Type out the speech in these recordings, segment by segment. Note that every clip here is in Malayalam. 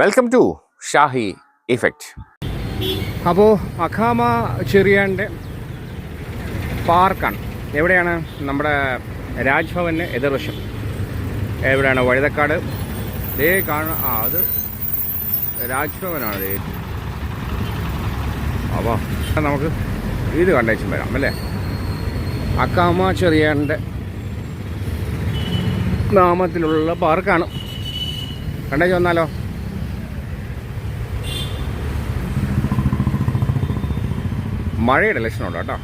വെൽക്കം ടു ഷാഹി ഇഫക്റ്റ് അപ്പോൾ അഖാമ ചെറിയാന്റെ പാർക്കാണ്. എവിടെയാണ് നമ്മുടെ രാജ്ഭവന് എതിർവശം? എവിടെയാണ് വഴുതക്കാട്? ദേ കാണ ആ അത് രാജ്ഭവനാണ് ദേ അപ്പോൾ നമുക്ക് ഇത് കണ്ടേച്ചും വരാം അല്ലേ? അക്കാമ ചെറിയാന്റെ നാമത്തിലുള്ള പാർക്കാണ്. കണ്ടേച്ച് വന്നാലോ? മഴയുടെ ലക്ഷണമുണ്ട് കേട്ടോ.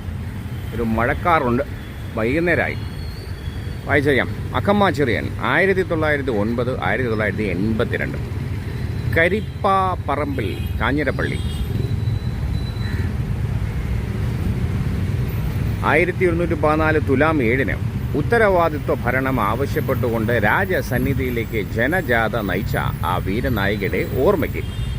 ഒരു മഴക്കാറുണ്ട്. വൈകുന്നേരമായി. വായിച്ചറിയാം. അക്കമ്മ ചെറിയൻ ആയിരത്തി തൊള്ളായിരത്തി ഒൻപത് ആയിരത്തി തൊള്ളായിരത്തി എൺപത്തി രണ്ട് കരിപ്പ പറമ്പിൽ കാഞ്ഞിരപ്പള്ളി. ആയിരത്തി ഒരുന്നൂറ്റി പതിനാല് തുലാം ഏഴിന് ഉത്തരവാദിത്വ ഭരണം ആവശ്യപ്പെട്ടുകൊണ്ട് രാജസന്നിധിയിലേക്ക് ജനജാഥ നയിച്ച ആ വീരനായികയുടെ ഓർമ്മയ്ക്ക്.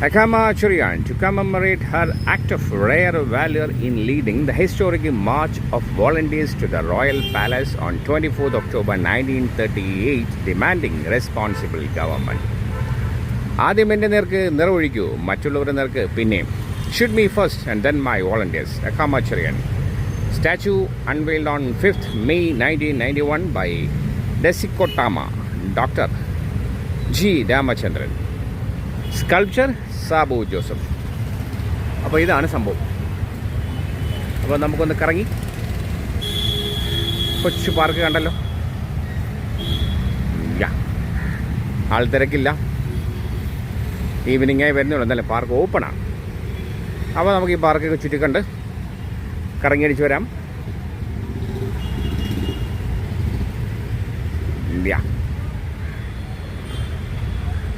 Akama Churian to commemorate her act of rare valor in leading the historic march of volunteers to the royal palace on 24th October 1938 demanding responsible government. ആദ്യം എൻ്റെ നേർക്ക് നിറവൊഴിക്കൂ മറ്റുള്ളവരുടെ നേർക്ക് പിന്നെയും should me first and then my volunteers Accamma Cherian statue unveiled on fifth May nineteen ninety one by ഡെസിക്കോട്ടാമ doctor G Ramachandran Sculpture Sabu Joseph അപ്പോൾ ഇതാണ് സംഭവം. അപ്പോൾ നമുക്കൊന്ന് കറങ്ങി. കൊച്ചു പാർക്ക് കണ്ടല്ലോ. ആൾ തിരക്കില്ല. ഈവനിങ്ങായി വരുന്നുള്ളൂ. എന്നല്ലേ പാർക്ക് ഓപ്പണാണ് അപ്പോൾ നമുക്ക് ഈ പാർക്കൊക്കെ ചുറ്റിക്കണ്ട് കറങ്ങിയടിച്ച് വരാം.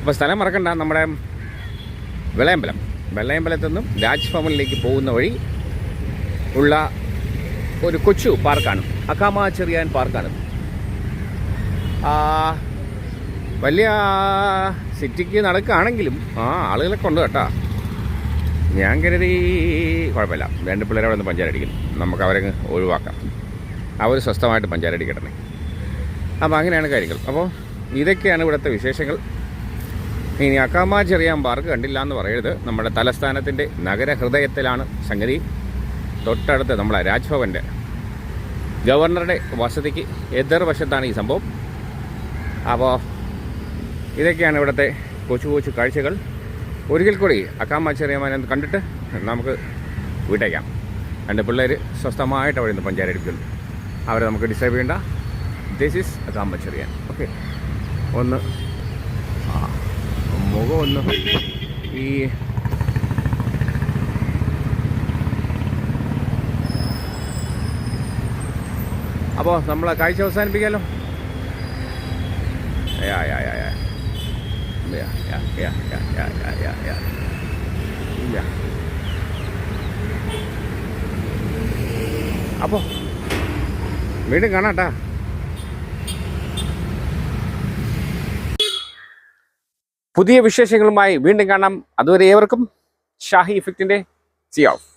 അപ്പോൾ സ്ഥലം മറക്കണ്ട നമ്മുടെ വെള്ളയമ്പലം. വെള്ളയമ്പലത്തു നിന്നും രാജ്ഭവനിലേക്ക് പോകുന്ന വഴി ഉള്ള ഒരു കൊച്ചു പാർക്കാണ്. അക്കാമ ചെറിയാൻ പാർക്കാണ്. വലിയ സിറ്റിക്ക് നടക്കുകയാണെങ്കിലും ആ ആളുകളൊക്കെ ഉണ്ട് കേട്ടോ. ഞാൻ കരുതി കുഴപ്പമില്ല. രണ്ട് പിള്ളേരെ അവിടെ നിന്ന് പഞ്ചാരടിക്കും നമുക്ക് അവരെ ഒഴിവാക്കാം. അവർ സ്വസ്ഥമായിട്ട് പഞ്ചാരടിക്കട്ടെ അപ്പോൾ അങ്ങനെയാണ് കാര്യങ്ങൾ. അപ്പോൾ ഇതൊക്കെയാണ് ഇവിടുത്തെ വിശേഷങ്ങൾ. ഇനി അക്കാമ പാർക്ക് കണ്ടില്ല എന്ന് പറയരുത്. നമ്മുടെ തലസ്ഥാനത്തിന്റെ നഗരഹൃദയത്തിലാണ് സംഗതി. തൊട്ടടുത്ത് നമ്മളെ രാജ്ഭവന്റെ ഗവർണറുടെ വസതിക്ക് എതിർവശത്താണ് ഈ സംഭവം. അപ്പോൾ ഇതൊക്കെയാണ് ഇവിടുത്തെ കൊച്ചു കൊച്ചു കാഴ്ചകൾ. ഒരിക്കൽ കൂടി അക്കാമ ചെറിയമാനെ കണ്ടിട്ട് നമുക്ക് വിട്ടേക്കാം. രണ്ട് പിള്ളേർ സ്വസ്ഥമായിട്ട് അവിടെ നിന്ന് പഞ്ചായത്തടിക്കുന്നു അവരെ നമുക്ക് ഡിസ്റ്റർബ് ചെയ്യേണ്ട. This is Akkamma Cheriyan okay ഒന്ന് മുഖമൊന്നും ഈ അപ്പോൾ നമ്മൾ കാഴ്ച അവസാനിപ്പിക്കാമല്ലോ ഇല്ല. അപ്പോൾ വീണ്ടും കാണാം പുതിയ വിശേഷങ്ങളുമായി വീണ്ടും കാണാം. അതുവരെ ഏവർക്കും ഷാഹി ഇഫക്റ്റിന്റെ സി ഓഫ്